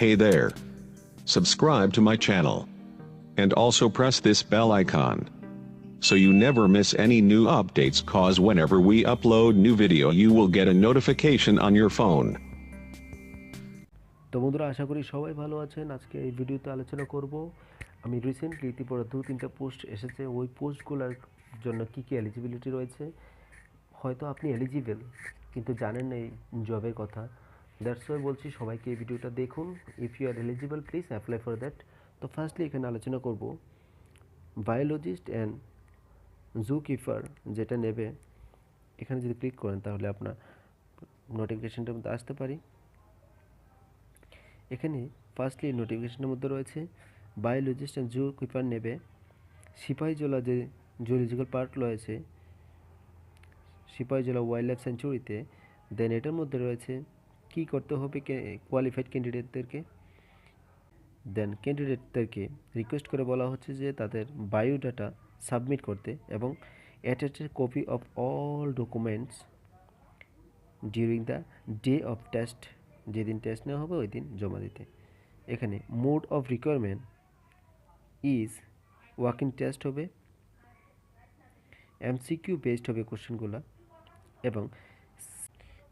Hey there. Subscribe to my channel. And also press this bell icon. So you never miss any new updates cause whenever we upload new video you will get a notification on your phone. তো বন্ধুরা আশা করি সবাই ভালো আছেন আজকে এই ভিডিওতে আলোচনা করব আমি রিসেন্টলি ত্রিপুরা দু তিনটা পোস্ট এসেছে ওই পোস্টগুলোর জন্য কী কী এলিজিবিলিটি রয়েছে হয়তো আপনি এলিজিবল কিন্তু জানেন না এই জবের কথা দ্যাটস ওয়াই বলছি সবাইকে এই ভিডিওটা দেখুন। If you are eligible please apply for that তো ফার্স্টলি এখানে আলোচনা করব। বায়োলজিস্ট অ্যান্ড জু কিপার যেটা নেবে, এখানে যদি ক্লিক করেন তাহলে আপনার নোটিফিকেশানটার মধ্যে আসতে পারি। এখানে ফার্স্টলি নোটিফিকেশনের মধ্যে রয়েছে বায়োলজিস্ট অ্যান্ড জু কিপার নেবে সিপাহীজলা যে জুলজিক্যাল পার্ক রয়েছে সিপাহীজলা ওয়াইল্ড লাইফ সেঞ্চুরিতে দেন এটার মধ্যে রয়েছে কি করতে হবে কোয়ালিফাইড ক্যান্ডিডেটদেরকে দেন ক্যান্ডিডেটদেরকে রিকোয়েস্ট করে বলা হচ্ছে যে তাদের বায়োডাটা সাবমিট করতে এবং attached copy of all documents during the day of test যেদিন টেস্ট নেওয়া হবে ওই দিন জমা দিতে। এখানে mode of requirement is walking test হবে এমসিকিউ বেসড হবে কোশ্চেনগুলো এবং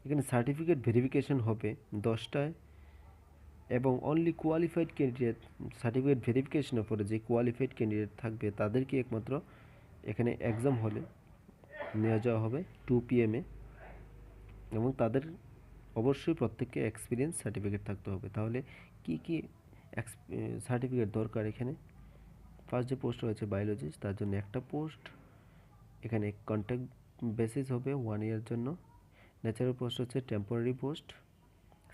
এখানে সার্টিফিকেট ভেরিফিকেশন হবে দশটায় এবং অনলি কোয়ালিফাইড ক্যান্ডিডেট সার্টিফিকেট ভেরিফিকেশনের পরে যে কোয়ালিফাইড ক্যান্ডিডেট থাকবে তাদেরকে একমাত্র এখানে এক্সাম হলে নেওয়া যাওয়া হবে টু পিএমে এবং তাদের অবশ্যই প্রত্যেককে এক্সপিরিয়েন্স সার্টিফিকেট থাকতে হবে। তাহলে কি কি সার্টিফিকেট দরকার এখানে? ফার্স্ট যে পোস্ট রয়েছে বায়োলজিস্ট তার জন্য একটা পোস্ট এখানে কন্ট্যাক্ট বেসিস হবে ওয়ান ইয়ার জন্য। ন্যাচারাল পোস্ট হচ্ছে টেম্পোরারি পোস্ট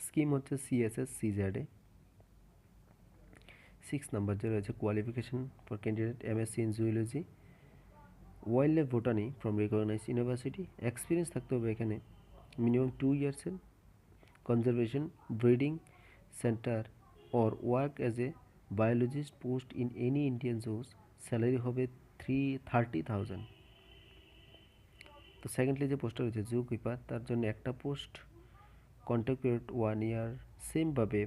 স্কিম হচ্ছে সিএসএস সিজেডে সিক্স নাম্বার যে রয়েছে qualification for candidate MSc in zoology wild life botany from recognise university experience থাকতে হবে এখানে। মিনিমাম টু ইয়ার্সের conservation breeding centre or work as a biologist post in any Indian zoos salary হবে three thirty thousand তো secondly যে পোস্টটা রয়েছে zoo keeper তার জন্য একটা post contact period one year সেমভাবে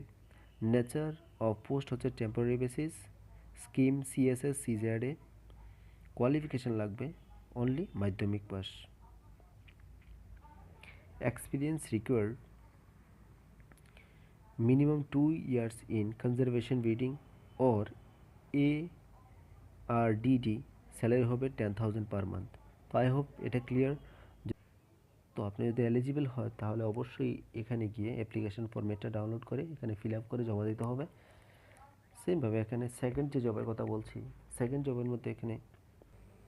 নেচার অফ পোস্ট হচ্ছে টেম্পোরারি বেসিস স্কিম সিএসএস সিজেআরএ কোয়ালিফিকেশান লাগবে অনলি মাধ্যমিক pass experience required minimum two minimum 2 years in conservation breeding or ARDD salary হবে টেন থাউজেন্ড পার মান্থ তো I hope এটা clear আপনি যদি এলিজিবল হয়, তাহলে অবশ্যই এখানে গিয়ে অ্যাপ্লিকেশন ফর্মেটটা ডাউনলোড করে এখানে ফিল আপ করে জমা দিতে হবে। সেমভাবে এখানে সেকেন্ড যে জবের কথা বলছি সেকেন্ড জবের মধ্যে এখানে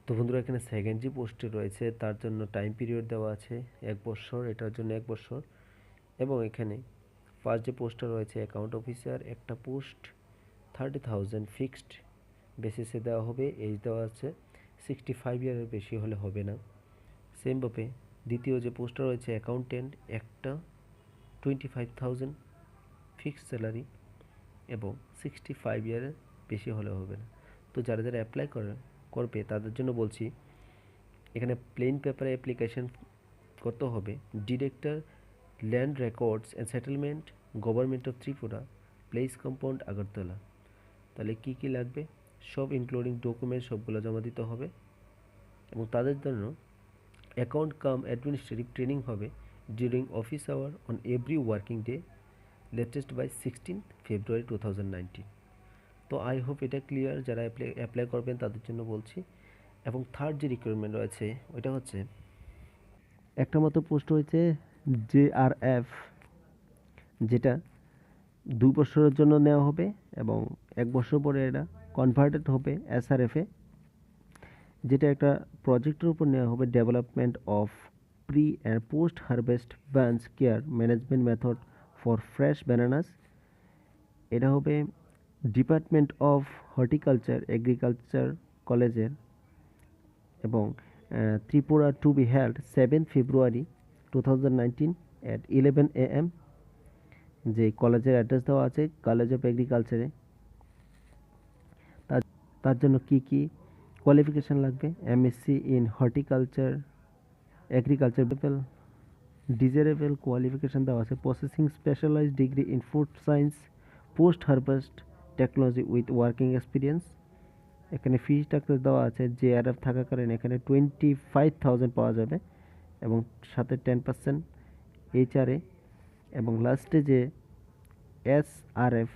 তো বন্ধুরা, এখানে সেকেন্ড যে পোস্টে রয়েছে, তার জন্য টাইম পিরিয়ড দেওয়া আছে এক বছর এটার জন্য এক বছর এবং এখানে ফার্স্ট যে পোস্টটা রয়েছে অ্যাকাউন্ট অফিসার একটা পোস্ট থার্টি থাউজেন্ড ফিক্সড বেসিসে দেওয়া হবে এজ দেওয়া আছে। সিক্সটি ফাইভ ইয়ারের বেশি হলে হবে না। সেমভাবে দ্বিতীয় যে পোস্টটা রয়েছে অ্যাকাউন্টেন্ট একটা twenty five thousand fixed salary এবং সিক্সটি ফাইভ ইয়ারের বেশি হলে হবে না। তো যারা যারা অ্যাপ্লাই করে, করবে, তাদের জন্য বলছি, এখানে প্লেন পেপারে অ্যাপ্লিকেশন করতে হবে। Director land records and settlement government of Tripura place compound Agartala. তাহলে কী কী লাগবে? সব ইনক্লুডিং ডকুমেন্ট সবগুলো জমা দিতে হবে এবং তাদের জন্য অ্যাকাউন্ট কাম অ্যাডমিনিস্ট্রেটিভ ট্রেনিং হবে during office hour on every working day latest by sixteen February two তো আই হোপ এটা ক্লিয়ার যারা অ্যাপ্লাই অ্যাপ্লাই করবেন তাদের জন্য বলছি। এবং থার্ড যে রিকোয়ারমেন্ট রয়েছে, ওইটা হচ্ছে একটা মাত্র পোস্ট হয়েছে জে আর এফ যেটা দুই বছরের জন্য নেওয়া হবে এবং এক বছর পরে এটা কনভার্টেড হবে এসআরএফে যেটা একটা প্রজেক্টের উপর নেওয়া হবে development of pre and post harvest bans care management method for fresh bananas এটা হবে ডিপার্টমেন্ট অফ হর্টিকালচার এগ্রিকালচার কলেজের এবং Tripura to be held seven February two thousand nineteen at eleven A M যে কলেজের অ্যাড্রেস দেওয়া আছে college of এগ্রিকালচারে তার জন্য কি কি কোয়ালিফিকেশান লাগবে এমএসসি ইন হর্টিকালচার এগ্রিকালচার পেপেল ডিজারেবল কোয়ালিফিকেশান দেওয়া আছে processing specialised degree in food science post harvest technology with working experience এখানে ফি স্ট্রাকচার দেওয়া আছে, যে আর এফ থাকার কারণে এখানে টোয়েন্টি ফাইভ থাউজেন্ড পাওয়া যাবে, এবং সাথে টেন পার্সেন্ট এইচআরএ এবং লাস্টে যে এস আর এফ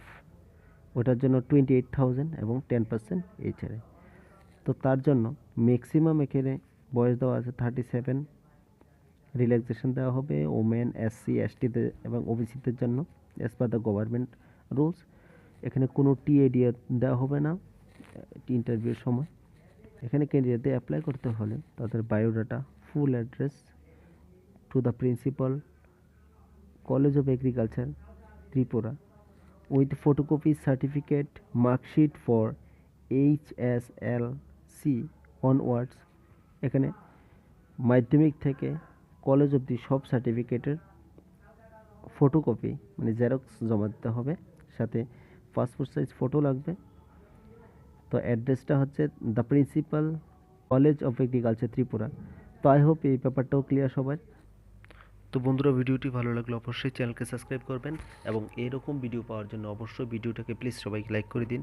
ওটার জন্য টোয়েন্টি এইট থাউজেন্ড এবং টেন পার্সেন্ট এইচআরএ তো তার জন্য ম্যাক্সিমাম এখানে বয়স দেওয়া আছে থার্টি সেভেন রিল্যাক্সেশন দেওয়া হবে ওমেন এসসি এসটিদের এবং ওবিসিদের জন্য as per the government rules এখানে কোনো টিএডিআ দেওয়া হবে না ইন্টারভিউর সময়। এখানে ক্যান্ডিডেটদের অ্যাপ্লাই করতে হলে তাদের biodata full address to the principal college of agriculture Tripura. With photocopy certificate marksheet for H S L C onwards এখানে মাধ্যমিক থেকে কলেজ অবধি সব সার্টিফিকেটের ফটোকপি মানে জেরক্স জমা দিতে হবে। সাথে পাসপোর্ট সাইজ ফটো লাগবে। তো অ্যাড্রেসটা হচ্ছে the principal college of agriculture Tripura. তো আই হোপ এই ব্যাপারটাও ক্লিয়ার সবার। তো বন্ধুরা, ভিডিওটি ভালো লাগলে অবশ্যই চ্যানেলকে সাবস্ক্রাইব করবেন এবং এরকম ভিডিও পাওয়ার জন্য অবশ্যই ভিডিওটাকে প্লিজ সবাইকে লাইক করে দিন।